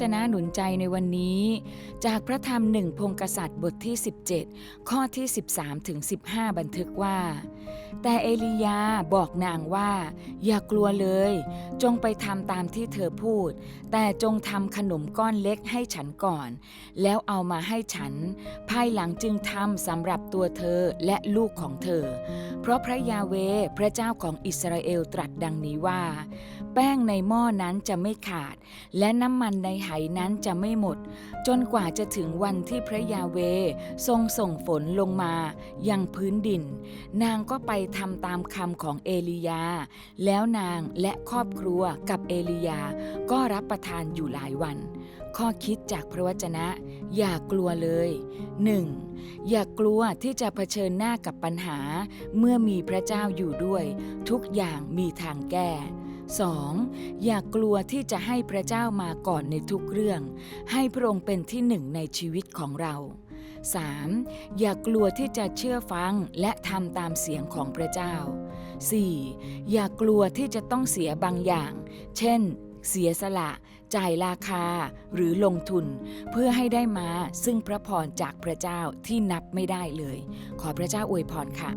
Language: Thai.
จนะหนุนใจในวันนี้ จากพระธรรมหนึ่งพงกษัตริย์บทที่ 17 ข้อที่ 13ถึง15 บันทึกว่า แต่เอลียาบอกนางว่า อย่ากลัวเลย จงไปทำตามที่เธอพูด แต่จงทำขนมก้อนเล็กให้ฉันก่อน แล้วเอามาให้ฉัน ภายหลังจึงทำสำหรับตัวเธอและลูกของเธอ เพราะพระยาเวพระเจ้าของอิสราเอลตรัสดังนี้ว่า แป้งในหม้อนั้นจะไม่ขาด และน้ำมันในไหนั้นจะไม่หมด จนกว่าจะถึงวันที่พระยาเวทรงส่งฝนลงมายังพื้นดิน นางก็ไปทำตามคำของเอลียา แล้วนางและครอบครัวกับเอลียาก็รับประทานอยู่หลายวัน ข้อคิดจากพระวจนะ อย่ากลัวเลย 1. อย่ากลัวที่จะเผชิญหน้ากับปัญหา เมื่อมีพระเจ้าอยู่ด้วย ทุกอย่างมีทางแก้ 2. อย่ากลัวที่จะให้พระเจ้ามาก่อนในทุกเรื่อง ให้พระองค์เป็นที่หนึ่งในชีวิตของเรา 3. อย่ากลัวที่จะเชื่อฟังและทำตามเสียงของพระเจ้า 4. อย่ากลัวที่จะต้องเสียบางอย่าง เช่น เสียสละ จ่ายราคา หรือลงทุน เพื่อให้ได้มาซึ่งพระพรจากพระเจ้าที่นับไม่ได้เลย ขอพระเจ้าอวยพรค่ะ